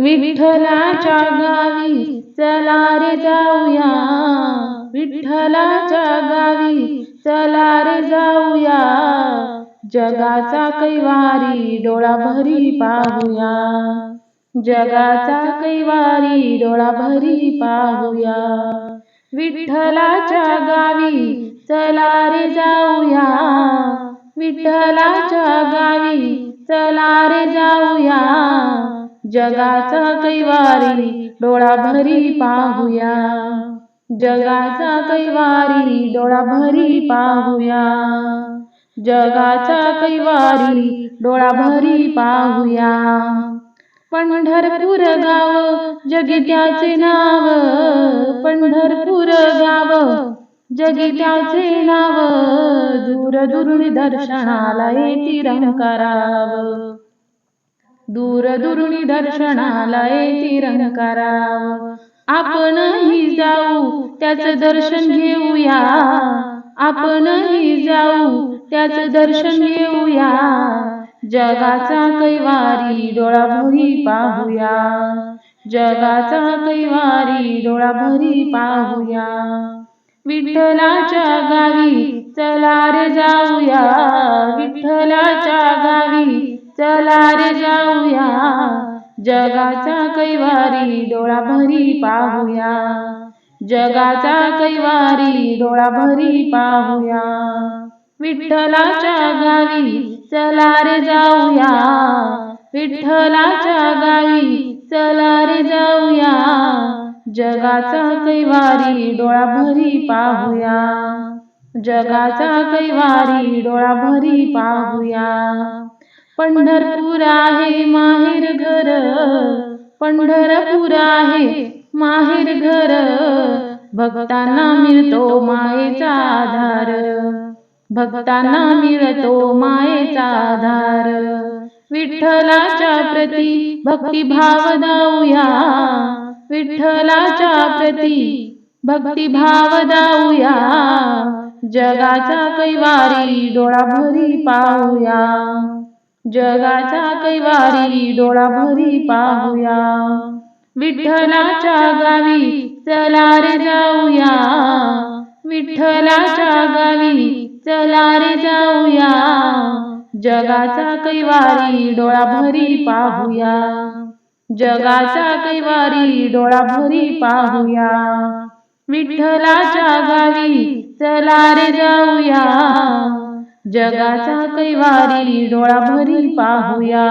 विठ्ठलाच्या गावी चला रे जाऊया. विठ्ठलाच्या गावी चला रे जाऊया. जगाचा कैवारी डोळा भरी पाहूया. जगाचा कैवारी डोळा भरी पाहूया. विठ्ठलाच्या गावी चला रे जाऊया. विठ्ठलाच्या गावी जगाचा कैवारी डोळा भरी पाहूया. जगाचा कैवारी डोळा भरी पाहूया. जगाचा कैवारी डोळा भरी पाहूया. पंढरपूर गाव जगी नाव पंढरपूर गाव जगित्याचे नाव दूर दूर दर्शनाला येती रंकाराव दूरदुरुणी दर्शनाला येती रंकाराव आपणही जाऊ त्याचं दर्शन घेऊया. आपणही जाऊ त्याचं दर्शन घेऊया. जगाचा कैवारी डोळा भरी पाहूया. जगाचा कैवारी डोळा भरी पाहूया. विठ्ठलाच्या गावी चला रे जाऊया. विठ्ठलाच्या गावी चला रे जाऊया. जगाचा कैवारी डोळा भरी पाहूया. जगाचा कैवारी डोळा भरी पाहूया. विठ्ठलाच्या गावी चला रे जाऊया. विठ्ठलाच्या गावी चला रे जाऊया. जगाचा कैवारी डोळा भरी पाहूया. जगाचा कैवारी डोळा भरी पाहूया. पंढरपूर आहे माहेर घर. पंढरपूर आहे माहेर घर. भक्तांना मिळतो मायेचा आधार. भक्तांना मिळतो मायेचा आधार. विठ्ठलाच्या प्रती भक्तिभाव दाऊया. विठ्ठलाच्या प्रती भक्तिभाव दाऊया. जगाचा कैवारी डोळा भरी पाहूया. जगाचा कैवारी डोळा भरी पाहूया. विठ्ठलाच्या गावी चला रे जाऊया. विठ्ठलाच्या गावी चला रे जाऊया. जगाचा कैवारी डोळा भरी पाहूया. जगाचा कैवारी डोळा भरी पाहूया. विठ्ठलाच्या गावी चला रे जाऊया. जगाचा कैवारी डोळा भरी पाहूया.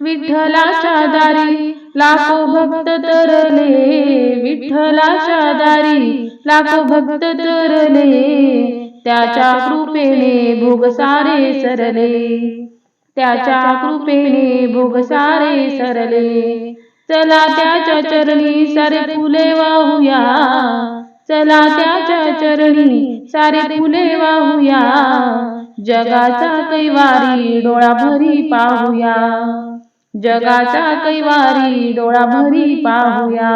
विठ्ठलाच्या दारी लाखो भक्त तरले. विठ्ठलाच्या दारी लाखो भक्त तरले. त्याच्या कृपेने भोग सारे सरले. त्याच्या कृपेने भोग सारे सरले. चला त्याच्या चरणी सारे फुले वाहूया. चला त्याच्या चरणी सारे फुले वाहूया. जगाचा कैवारी डोळा भरी पाहूया. जगाचा कैवारी डोळा भरी पाहूया.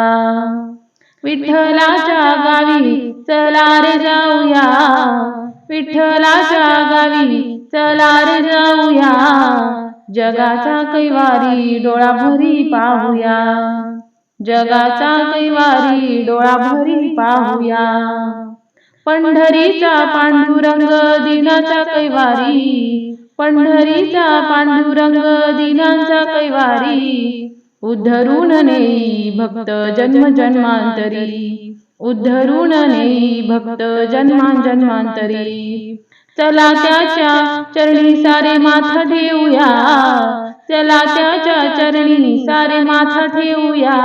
विठ्ठलाच्या गावी चला रे जाऊया. विठ्ठलाच्या गावी चला रे जाऊया. जगाचा कैवारी डोळा भरी पाहूया. जगाचा कैवारी डोळा भरी पाहूया. पंढरीचा पांडुरंग दिनाचा कैवारी. पंढरीचा पांडुरंग दिनाचा कैवारी. उद्धरून नेई भक्त जन्म जन्मांतरी उद्धरून नेई भक्त जन्मा जन्मांतरी चला त्याच्या चरणी सारे माथा ठेवूया. चला त्याच्या चरणी सारे माथा ठेवूया.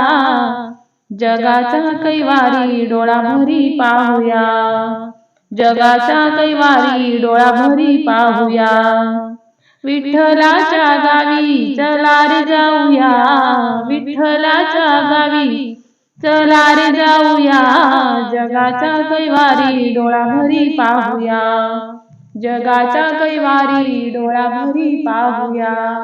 जगाचा कैवारी डोळा भरी पाहूया. जगाचा कैवारी डोळा भरी पाहूया. विठ्ठलाच्या गावी चला रे जाऊया. विठ्ठलाच्या गावी चला रे जाऊया. जगाचा कैवारी डोळा भरी पाहूया. जगाचा कैवारी डोळा भरी पाहूया.